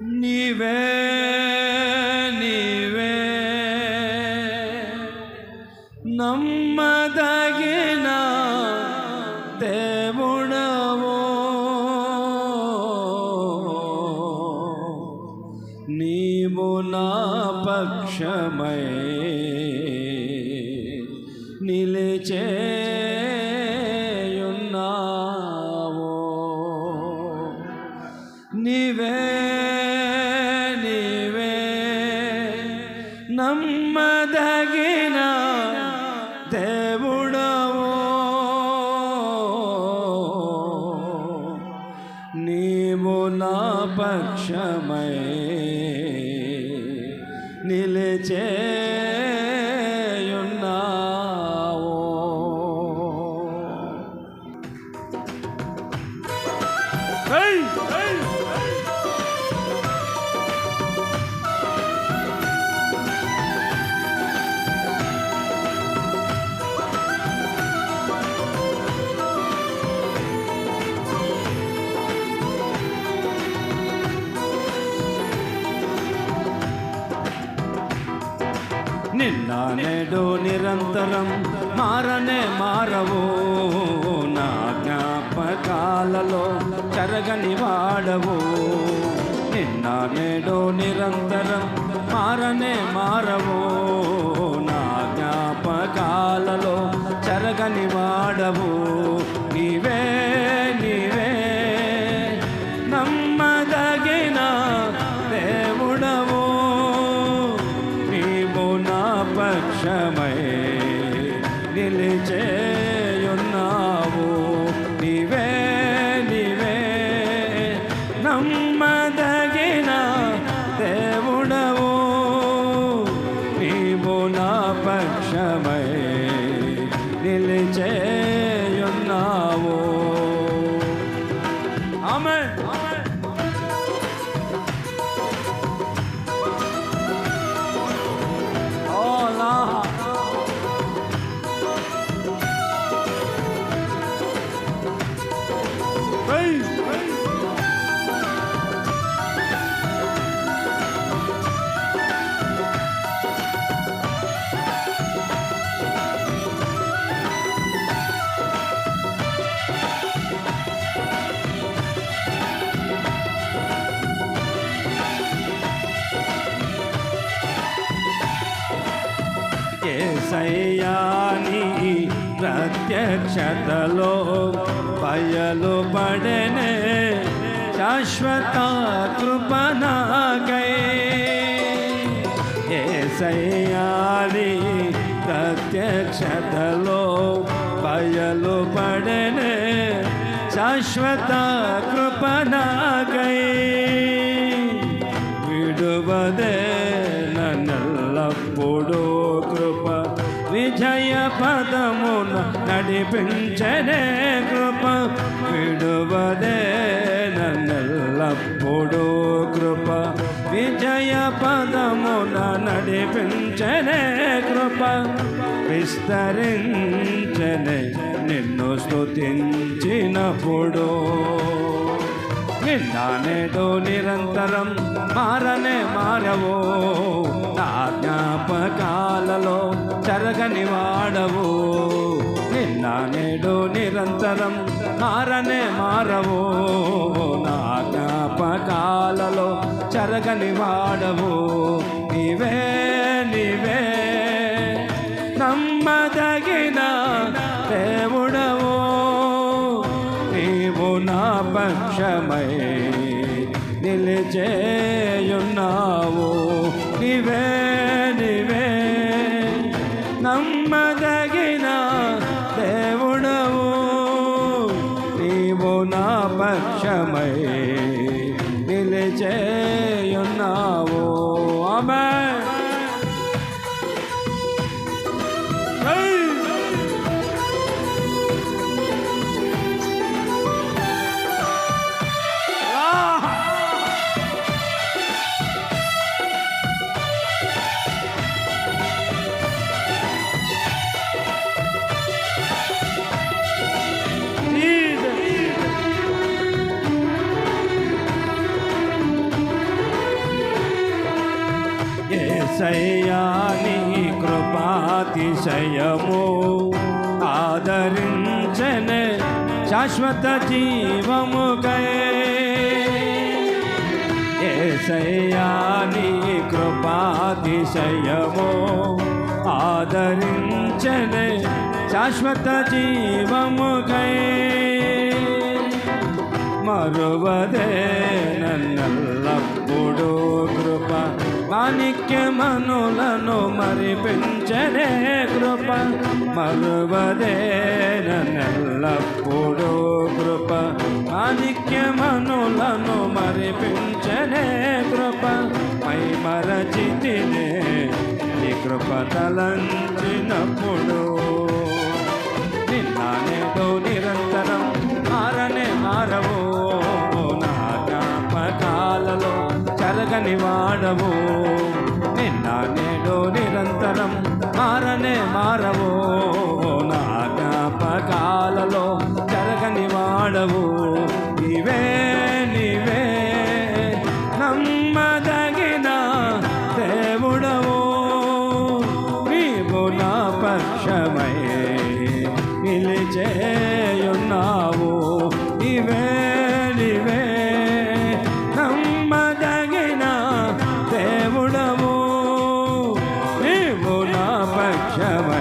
నీవే నిన్న నేడు నిరంతరం మారనే మారవు. నా జ్ఞాపకాలలో చెరగని వాడవు. నిన్న నేడు నిరంతరం మారనే మారవు. నా జ్ఞాపకాలలో చెరగని వాడవు. నీవే పక్షమై ప్రత్యక్షతలో బయలు పడనే శాశ్వత కృపణగై ఏసయ్యాని ప్రత్యక్షతలో బయలు పడనే శాశ్వత కృపణగై విడువదే నన్నల్లప్పుడు కృప విజయ పదమున నడిపించనే కృప విడువదే నన్నెల్లప్పుడు కృప. విజయ పదమున నడిపించనే కృప విస్తరించనే నిన్ను స్తుతించినప్పుడు. నిన్న నిరంతరం మారనే మారవో నా జ్ఞాపకాలలో చెరగని వాడవు నిన్న నేడు నిరంతరం మారనే మారవు. నా జ్ఞాపకాలలో చెరగని వాడవు. నీవే నీవే నమ్మదగిన దేవుడవు. నీవు నా పక్షమై నిలిచేయున్నావు. నీవే పక్షమై ఏసయ్యా నీ కృపాతిశయము ఆదరించనే శాశ్వత జీవముకై ఏసయ్యా నీ కృపాతిశయము ఆదరించనే శాశ్వత జీవముకై మరువదే నన్నల్లప్పుడు కృప మాణిక్యమనులను మరిపించనే కృప మరువదే నెల్లప్పుడు కృప. మాణిక్యమనులను మరిపించనే కృప మై మరచితినే నీ కృప తలంచినప్పుడు. నిన్న నిరంతరం చెరగని వాడవు. నిన్న నేడు నిరంతరం మారనే మారవు. నా జ్ఞాపకాలలో జరగని వాడవు. ఇవే పక్షమై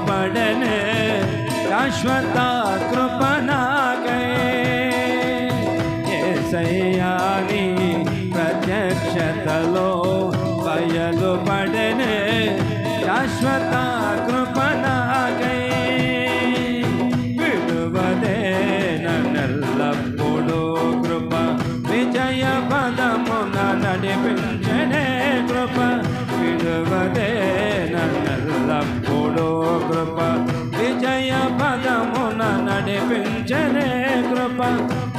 బయలుపడనే శాశ్వత కృపనాకై ఏసయ్యాని ప్రత్యక్షతలో బయలుపడనే శాశ్వత కృపనాకై విడువదే నన్నెల్లప్పుడూ కృప విజయ పదమున నడిపించనే కృప విడువదే నన్నెల్లప్పుడూ కృప విజయ పదమున నడిపించనే కృప.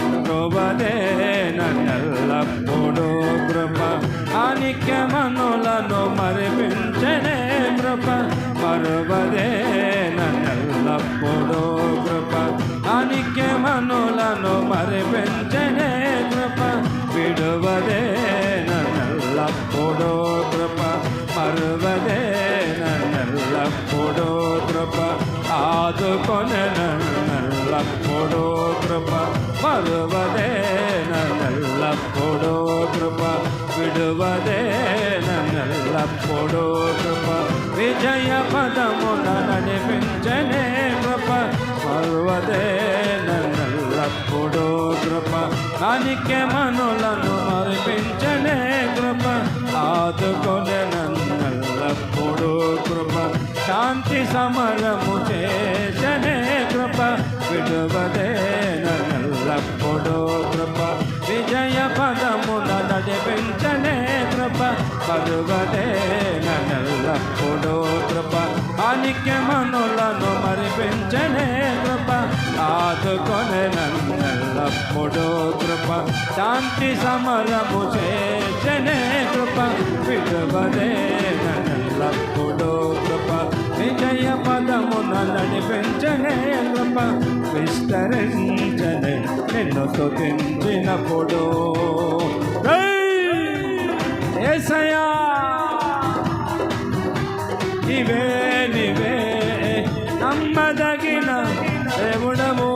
విడువదే నన్నెల్లప్పుడూ కృప. ఆనిక్యమనులను మరిపించనే కృప. మరువదే నన్నెల్లప్పుడూ కృప. ఆనిక్యమనులను మరిపించనే కృప. విడువదే నన్నెల్లప్పుడూ కృప. ఆదుకొనే నన్నెల్లప్పుడూ కృప మరువదే నన్నెల్లప్పుడూ కృప విడువదే నన్నెల్లప్పుడూ కృప విజయ పదమున నడిపించనే కృప మరువదే నన్నెల్లప్పుడూ కృప నానికే మనులను మరిపించనే కృప ఆదుకొనే శాంతి సమరము చేసనే కృప. విడువదే నన్నెల్లప్పుడూ కృప. విజయ పదమున నడిపించనే కృప. పరువదే నన్నెల్లప్పుడూ కృప. ఆనిక్యమనులను మరిపించనే కృప. ఆదుకొనే నన్నెల్లప్పుడూ కృప. శాంతి సమరము చేసనే కృప. విడువదే నల్లప్పుడు విజయ పదమున నడిపించనే కృప విస్తరించనే నిన్ను స్తుతించినప్పుడు. ఏసయా నీవే నీవే నమ్మదగిన దేవుడము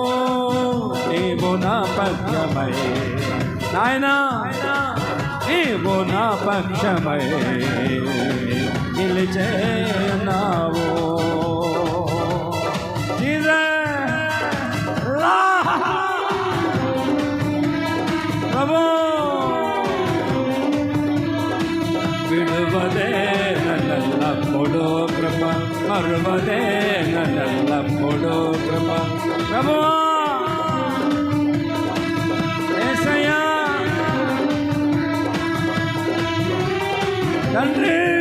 నీవు నా పక్షమై. నాయనా! నీవు నా పక్షమై. నిలిచే మరువదే నన్నెల్లప్పుడూ కృప. ప్రభువా! తండ్రి!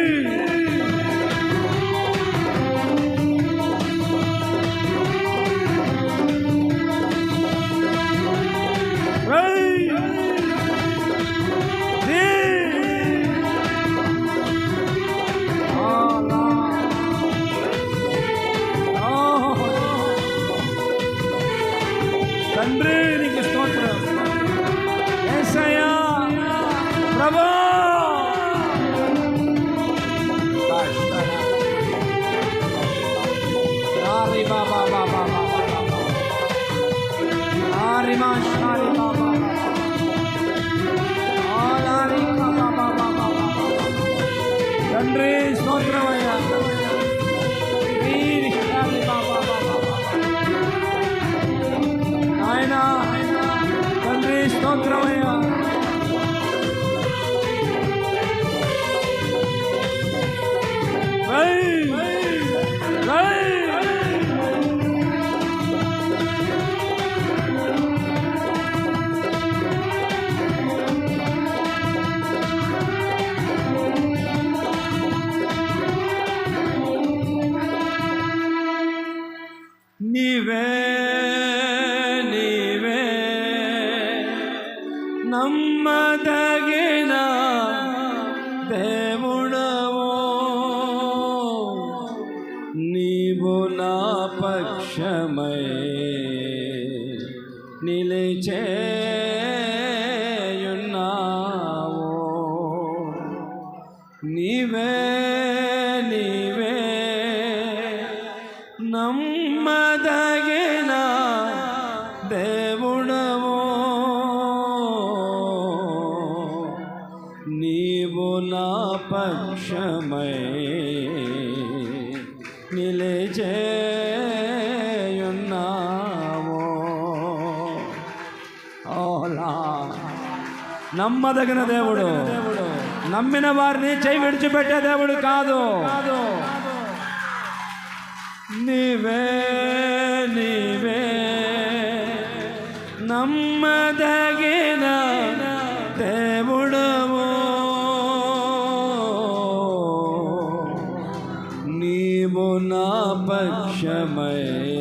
తండ్రి నీకు స్తోత్రం యేసయ్యా ప్రభా బాబా బాబా బాబా తండ్రి స్తోత్రమయ్యా బాబా తండ్రి నా పక్షమై నిలిచేయున్నావో నీవే నీవే నమ్మదగిన దేవుడవో నీవు నా ఓలా. నమ్మదగిన దేవుడు. నమ్మిన వారిని చేయి విడిచిపెట్టే దేవుడు కాదు. నీవే నీవే. నమ్మదగిన నీవు నా పక్షమై